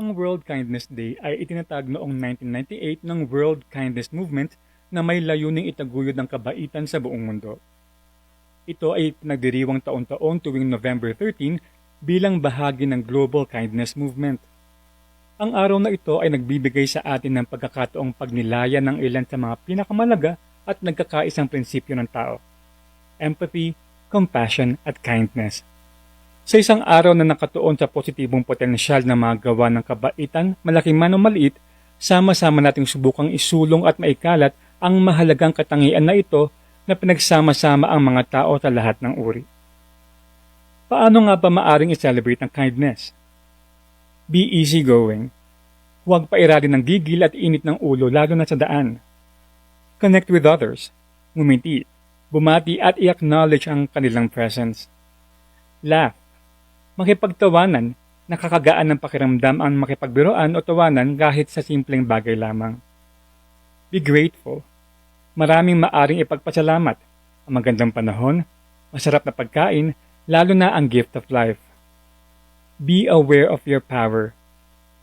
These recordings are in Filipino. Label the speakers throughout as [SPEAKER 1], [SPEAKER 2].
[SPEAKER 1] Ang World Kindness Day ay itinatag noong 1998 ng World Kindness Movement na may layuning itaguyod ng kabaitan sa buong mundo. Ito ay nagdiriwang taon-taon tuwing November 13 bilang bahagi ng Global Kindness Movement. Ang araw na ito ay nagbibigay sa atin ng pagkakataong pagnilaya ng ilan sa mga pinakamalaga at nagkakaisang prinsipyo ng tao. Empathy, compassion, at kindness. Sa isang araw na nakatuon sa positibong potensyal na magawa ng kabaitan, malaki man o maliit, sama-sama nating subukang isulong at maikalat ang mahalagang katangian na ito na pinagsama-sama ang mga tao sa lahat ng uri. Paano nga ba maaring i-celebrate ang kindness? Be easygoing. Huwag pairalin ng gigil at init ng ulo lalo na sa daan. Connect with others. Ngumiti, bumati at i-acknowledge ang kanilang presence. Laugh. Makipagtawanan, nakakagaan ng pakiramdam ang makipagbiroan o tawanan kahit sa simpleng bagay lamang. Be grateful. Maraming maaring ipagpasalamat. Ang magandang panahon, masarap na pagkain, lalo na ang gift of life. Be aware of your power.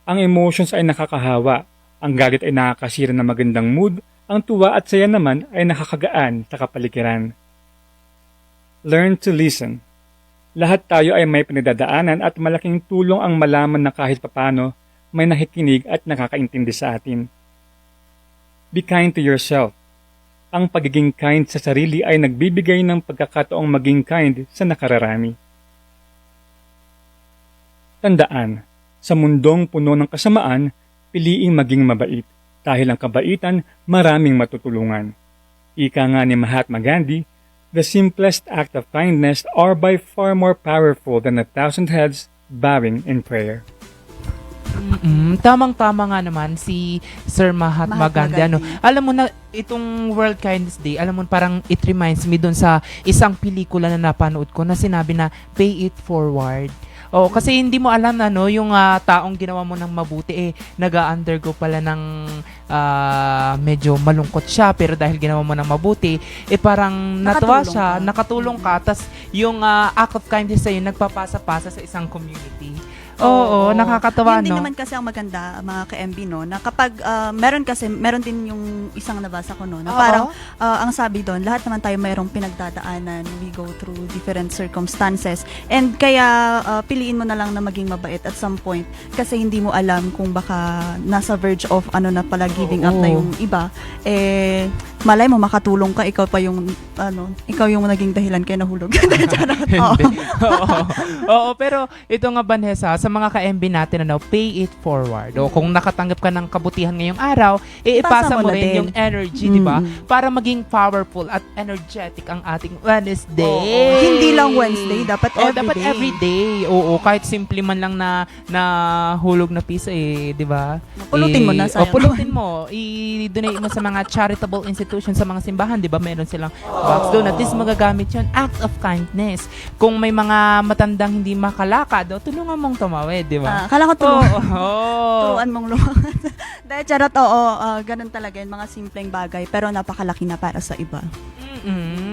[SPEAKER 1] Ang emotions ay nakakahawa, ang galit ay nakakasira ng magandang mood, ang tuwa at saya naman ay nakakagaan sa kapaligiran. Learn to listen. Lahat tayo ay may pinagdadaanan at malaking tulong ang malaman na kahit papano may nakikinig at nakakaintindi sa atin. Be kind to yourself. Ang pagiging kind sa sarili ay nagbibigay ng pagkakataong maging kind sa nakararami. Tandaan, sa mundong puno ng kasamaan, piliing maging mabait dahil ang kabaitan maraming matutulungan. Ika nga ni Mahatma Gandhi, the simplest act of kindness are by far more powerful than a thousand heads bowing in prayer.
[SPEAKER 2] Mm, tamang-tama nga naman si Sir Mahatma,
[SPEAKER 3] Mahatma
[SPEAKER 2] Gandhi. Ano, alam mo na itong World Kindness Day, alam mo parang it reminds me dun sa isang pelikula na napanood ko na sinabi na pay it forward. Oh, kasi hindi mo alam ano yung ah, taong ginawa mo ng mabuti eh nag-undergo pala ng ah, medyo malungkot siya pero dahil ginawa mo ng mabuti eh parang natuwa siya,
[SPEAKER 3] ka.
[SPEAKER 2] nakatulong ka tas yung ah, act of kindness sa'yo nagpapasa-pasa sa isang community.
[SPEAKER 3] Oo,
[SPEAKER 2] nakakatawa
[SPEAKER 3] Yun din
[SPEAKER 2] no.
[SPEAKER 3] naman kasi ang maganda, mga ka-MB, no, na kapag, ah, meron kasi, meron din yung isang nabasa ko, no, na
[SPEAKER 2] Oo.
[SPEAKER 3] parang, ah, ang sabi doon, lahat naman tayo mayroong pinagdadaanan, we go through different circumstances, and kaya ah, piliin mo na lang na maging mabait at some point, kasi hindi mo alam kung baka nasa verge of ano na pala giving up na
[SPEAKER 2] Oo.
[SPEAKER 3] yung iba, eh, malay mo makatulong ka, ikaw pa yung, ano, ikaw yung naging dahilan kaya nahulog. Charot. Oo.
[SPEAKER 2] Hindi. Oo. Oo, pero ito nga Vanessa, sa mga ka-MB natin ano, pay it forward. O kung nakatanggap ka ng kabutihan ngayong araw, eh, ipasa
[SPEAKER 3] Ipasa mo
[SPEAKER 2] mo
[SPEAKER 3] na
[SPEAKER 2] rin
[SPEAKER 3] din.
[SPEAKER 2] yung energy, di ba?
[SPEAKER 3] Mm.
[SPEAKER 2] Para maging powerful at energetic ang ating Wednesday.
[SPEAKER 3] Oo. Hindi lang Wednesday, dapat
[SPEAKER 2] Oh,
[SPEAKER 3] every
[SPEAKER 2] dapat
[SPEAKER 3] day.
[SPEAKER 2] every day. Oo, kahit simple man lang na na hulog na piso eh, 'di ba?
[SPEAKER 3] Pulutin mo na,
[SPEAKER 2] Eh,
[SPEAKER 3] sayang
[SPEAKER 2] Oh, pulutin mo. I-donate mo sa mga charitable institutions sa mga simbahan, 'di ba? Meron silang box doon at least magagamit 'yon. Act of kindness. Kung may mga matandang hindi makalakad, oh, tulungan mong tumawid, 'di ba?
[SPEAKER 3] Ah, kala ko
[SPEAKER 2] Oo.
[SPEAKER 3] tulungan.
[SPEAKER 2] Oh,
[SPEAKER 3] Turuan mong lumangat. Dahil charot, oo, ah, ganun talaga yun, mga simpleng bagay, pero napakalaki na para sa iba.
[SPEAKER 2] Mm-mm.